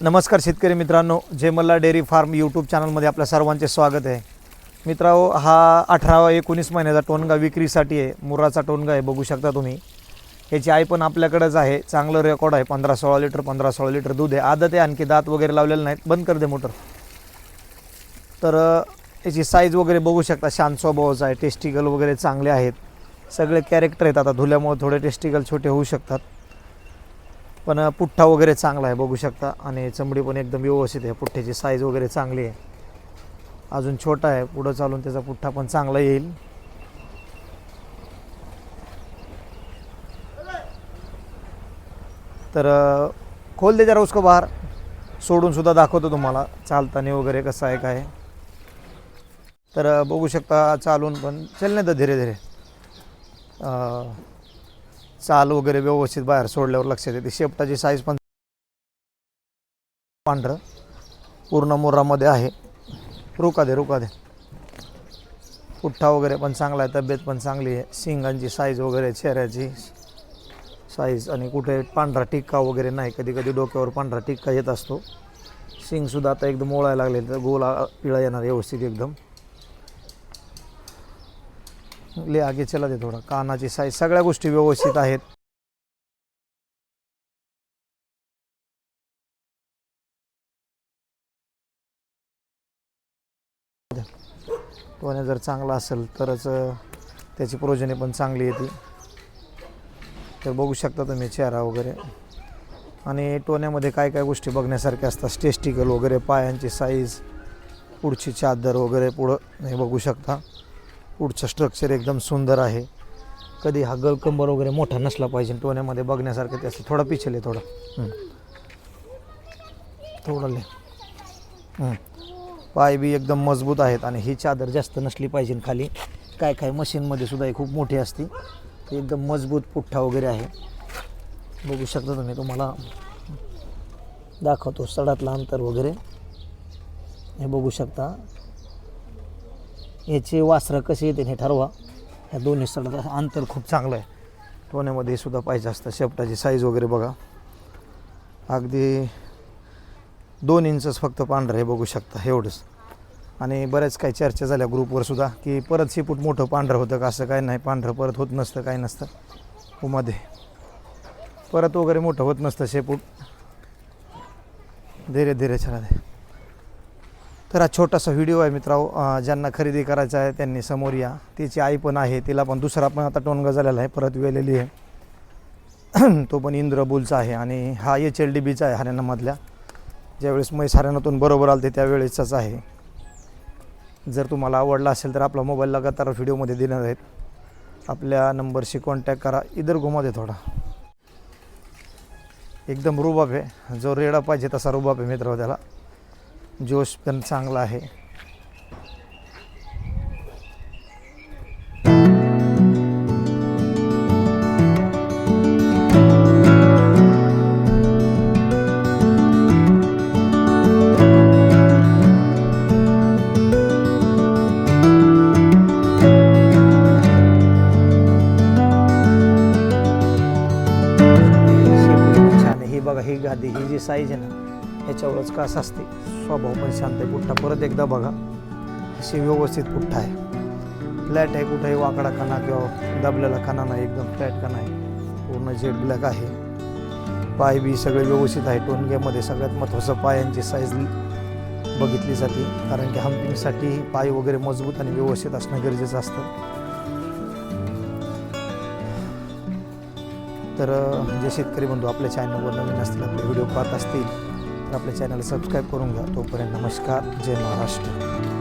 नमस्कार शेतकरी मित्रांनो जयमल्ला डेअरी फार्म यूट्यूब चॅनलमध्ये आपल्या सर्वांचे स्वागत आहे. मित्रांनो हा अठरा एकोणीस महिन्याचा टोनगा विक्रीसाठी आहे. मुराचा टोनगा आहे बघू शकता तुम्ही. याची आई पण आपल्याकडेच आहे. चांगलं रेकॉर्ड आहे पंधरा सोळा लिटर पंधरा सोळा लिटर दूध आहे. आदत आहे आणखी दात वगैरे लावलेले नाहीत. बंद कर दे मोटर. तर याची साईज वगैरे बघू शकता. शांत स्वभावाचा आहे टेस्टिकल वगैरे चांगले आहेत. सगळे कॅरेक्टर आहेत आता. धुल्यामुळे थोडे टेस्टिकल छोटे होऊ शकतात. पण पुठ्ठा वगैरे चांगला आहे बघू शकता. आणि चमडी पण एकदम व्यवस्थित आहे. पुठ्ठ्याची साईज वगैरे चांगली आहे. अजून छोटा आहे. पुढं चालून त्याचा पुठ्ठा पण चांगला येईल. तर खोल दे जरा उसको बाहेर. सोडून सुद्धा दाखवतो तुम्हाला. चालताना वगैरे कसं आहे काय तर बघू शकता चालून पण. चल नाही तर धीरे धीरे. चाल वगैरे व्यवस्थित बाहेर सोडल्यावर लक्षात येते. शेपटाची साईज पण पांढरं. पूर्ण मोरामध्ये आहे. रुका दे रुका दे. पुठ्ठा वगैरे पण चांगला आहे तब्येत पण चांगली आहे. शिंगांची साईज वगैरे चेहऱ्याची साईज आणि कुठे पांढरा टिक्का वगैरे नाही. कधी कधी डोक्यावर पांढरा टिक्का येत असतो. शिंगसुद्धा आता एकदम ओळायला लागले तर गोला पिळा येणार व्यवस्थित एकदम. ले आगे चला दे थोडा. कानाची साईज सगळ्या गोष्टी व्यवस्थित आहेत. टोण्या जर चांगला असेल तरच त्याची प्रोजनी पण चांगली येते. तर बघू शकता तुम्ही चेहरा वगैरे. आणि टोण्यामध्ये काय काय गोष्टी बघण्यासारख्या असतात? स्टेस्टिकल वगैरे पायांची साईज पुढची चादर वगैरे पुढं हे बघू शकता. पुढचं स्ट्रक्चर एकदम सुंदर आहे. कधी हा गलकंबर वगैरे मोठा नसला पाहिजे टोण्यामध्ये बघण्यासारखं ते असं थोडा पिछले थोडा. थोडं ले पाय बी एकदम मजबूत आहेत आणि ही चादर जास्त नसली पाहिजे खाली. काय काय मशीनमध्ये सुद्धा ही खूप मोठी असते. ती एकदम मजबूत पुठ्ठा वगैरे आहे. बघू शकता तुम्ही तुम्हाला दाखवतो सडातलं अंतर वगैरे. हे बघू शकता. याचे वासरं कसे येते हे ठरवा. ह्या दोन्ही सडात अंतर खूप चांगलं आहे. टोण्यामध्ये सुद्धा पाहिजे असतं. शेपटाची साईज वगैरे बघा. अगदी दोन इंचच फक्त पांढरं हे बघू शकता एवढंच. आणि बऱ्याच काही चर्चा झाल्या ग्रुपवर सुद्धा की परत शेपूट मोठं पांढरं होतं का? असं काय नाही. पांढरं परत होत नसतं काय नसतं. उमध्ये परत वगैरे मोठं होत नसतं शेपूट. धीरे धीरे चला दे. तर हा छोटासा व्हिडिओ आहे मित्रांनो. ज्यांना खरेदी करायचा आहे त्यांनी समोर या. तिची आई पण आहे तिला पण दुसरा पण आता टोनगा झालेला आहे परत वेलेली आहे. तो पण इंद्रबुलचा आहे आणि हा एच एल डी बीचा आहे हरियाणामधल्या. ज्यावेळेस मैस हरियाणातून बरोबर आलते त्यावेळेसचाच आहे. जर तुम्हाला आवडला असेल तर आपला मोबाईल लगातार व्हिडिओमध्ये देणार आहेत. आपल्या नंबरशी कॉन्टॅक्ट करा इधर घुमा दे थोडा. एकदम रुबाब आहे. जो रेडा पाहिजे तसा रुबाब आहे मित्र त्याला. जोश पण चांगला आहे. ही गादी ही जी साईज आहे ना ह्याच्यावरच कास असते स्वभाव पण शांत आहे पुठ्ठा. परत एकदा बघा. अशी व्यवस्थित पुठ्ठा आहे. फ्लॅट आहे कुठंही वाकडा खाना किंवा दबलेला खाना नाही एकदम फ्लॅट खाना आहे. पूर्ण जेट ब्लॅक आहे. पाय बी सगळे व्यवस्थित आहे. टोनग्यामध्ये सगळ्यात महत्त्वाचं पायांची साईज बघितली जाते. कारण की हम्पिंगसाठी पाय वगैरे मजबूत आणि व्यवस्थित असणं गरजेचं असतं. तर जे म्हणजे शेतकरी बंधू आपल्या चॅनलवर नवीन असतील आपले व्हिडिओ पाहत असतील तर आपल्या चॅनल सबस्क्राईब करून घ्या. तोपर्यंत नमस्कार. जय महाराष्ट्र.